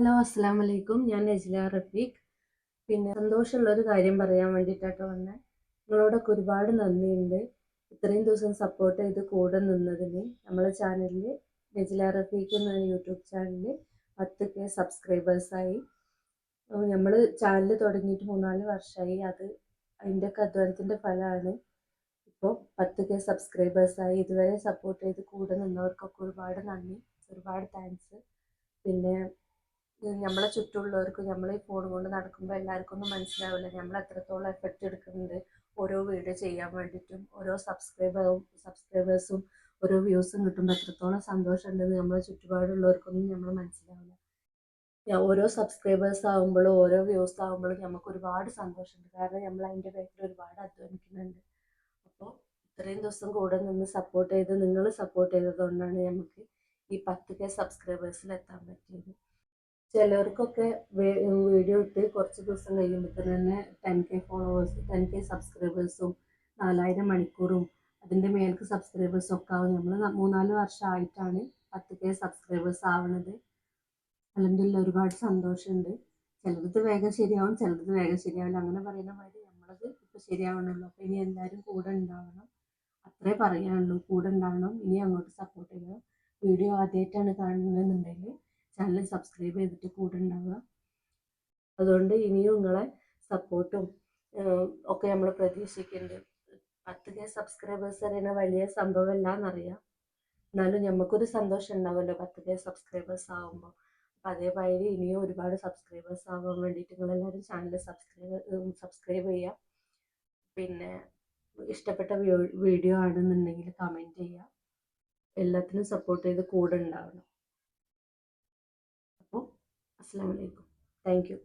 Hello അസ്സാം വലൈക്കും ഞാൻ നജില റഫീഖ്. പിന്നെ സന്തോഷമുള്ള ഒരു കാര്യം പറയാൻ വേണ്ടിയിട്ടാട്ടോ വന്നത് നിങ്ങളോടൊക്കെ ഒരുപാട് നന്ദിയുണ്ട്. ഇത്രയും ദിവസം സപ്പോർട്ട് ചെയ്ത് കൂടെ നിന്നതിന്. നമ്മളെ ചാനലിൽ നജില റഫീഖ് എന്ന യൂട്യൂബ് ചാനലിൽ പത്ത് കെ സബ്സ്ക്രൈബേഴ്സായി നമ്മൾ ചാനൽ തുടങ്ങിയിട്ട് മൂന്നാൽ വർഷമായി അത് അതിന്റെയൊക്കെ അധ്വാനത്തിന്റെ ഫലമാണ്. ഇപ്പോൾ പത്ത് കെ സബ്സ്ക്രൈബേഴ്സായി ഇതുവരെ സപ്പോർട്ട് ചെയ്ത് കൂടെ നിന്നവർക്കൊക്കെ ഒരുപാട് നന്ദി. ഒരുപാട് താങ്ക്സ് പിന്നെ നമ്മളെ ചുറ്റുമുള്ളവർക്ക് നമ്മൾ ഈ ഫോൺ കൊണ്ട് നടക്കുമ്പോൾ എല്ലാവർക്കും ഒന്നും മനസ്സിലാവില്ല. നമ്മൾ എത്രത്തോളം എഫക്റ്റ് എടുക്കുന്നുണ്ട് ഓരോ വീഡിയോ ചെയ്യാൻ വേണ്ടിയിട്ടും ഓരോ സബ്സ്ക്രൈബറും സബ്സ്ക്രൈബേഴ്സും ഓരോ വ്യൂസും കിട്ടുമ്പോൾ എത്രത്തോളം സന്തോഷം ഉണ്ടെന്ന് നമ്മളെ ചുറ്റുപാടുള്ളവർക്കൊന്നും നമ്മൾ മനസ്സിലാവില്ല. ഓരോ സബ്സ്ക്രൈബേഴ്സ് ആകുമ്പോഴും ഓരോ വ്യൂസ് ആകുമ്പോഴും നമുക്ക് ഒരുപാട് സന്തോഷമുണ്ട്. കാരണം നമ്മൾ അതിന്റെ പേരിൽ ഒരുപാട് അധ്വാനിക്കുന്നുണ്ട്. അപ്പോൾ ഇത്രയും ദിവസം കൂടെ നിന്ന് സപ്പോർട്ട് ചെയ്ത് നിങ്ങൾ സപ്പോർട്ട് ചെയ്തതുകൊണ്ടാണ് നമുക്ക് ഈ പത്ത് കെ സബ്സ്ക്രൈബേഴ്സിൽ എത്താൻ പറ്റിയത്. ചിലർക്കൊക്കെ വീഡിയോ ഇട്ട് കുറച്ച് ദിവസം കഴിയുമ്പോൾ തന്നെ ten K followers ten K സബ്സ്ക്രൈബേഴ്സും നാലായിരം മണിക്കൂറും അതിന്റെ മേൽക്ക് സബ്സ്ക്രൈബേഴ്സും ഒക്കെ ആവും. നമ്മൾ മൂന്നാൽ വർഷമായിട്ടാണ് പത്ത് കെ സബ്സ്ക്രൈബേഴ്സ് ആവുന്നത് അല്ലെങ്കിൽ ഒരുപാട് സന്തോഷമുണ്ട് ചിലത് വേഗം ശരിയാവും ചിലത് വേഗം ശരിയാവില്ല. അങ്ങനെ പറയുന്ന മാതിരി നമ്മളത് ഇപ്പോൾ ശരിയാവണമല്ലോ അപ്പോൾ ഇനി എല്ലാവരും കൂടെ ഉണ്ടാവണം അത്രേ പറയാനുള്ളൂ. കൂടെ ഉണ്ടാവണം ഇനി അങ്ങോട്ട് സപ്പോർട്ട് ചെയ്യണം. വീഡിയോ ആദ്യമായിട്ടാണ് കാണുന്നതെന്നുണ്ടെങ്കിൽ ചാനൽ സബ്സ്ക്രൈബ് ചെയ്തിട്ട് കൂടെ ഉണ്ടാവുക. അതുകൊണ്ട് ഇനിയും നിങ്ങളെ സപ്പോർട്ടും ഒക്കെ നമ്മൾ പ്രതീക്ഷിക്കുന്നുണ്ട് പത്ത് കെ സബ്സ്ക്രൈബേഴ്സ് അറിയുന്ന വലിയ സംഭവമല്ല എന്നറിയാം എന്നാലും നമുക്കൊരു സന്തോഷം ഉണ്ടാവുമല്ലോ പത്ത് കെ സബ്സ്ക്രൈബേഴ്സ് ആകുമ്പോൾ അപ്പം അതേമാതിരി ഇനിയും ഒരുപാട് സബ്സ്ക്രൈബേഴ്സ് ആവാൻ വേണ്ടിയിട്ട് നിങ്ങളെല്ലാവരും ചാനൽ സബ്സ്ക്രൈബ് സബ്സ്ക്രൈബ് ചെയ്യുക പിന്നെ ഇഷ്ടപ്പെട്ട വീഡിയോ ആണെന്നുണ്ടെങ്കിൽ കമന്റ് ചെയ്യുക എല്ലാത്തിനും സപ്പോർട്ട് ചെയ്ത് കൂടെ ഉണ്ടാവണം. അപ്പോൾ അസ്സാം വലൈക്കും താങ്ക് യു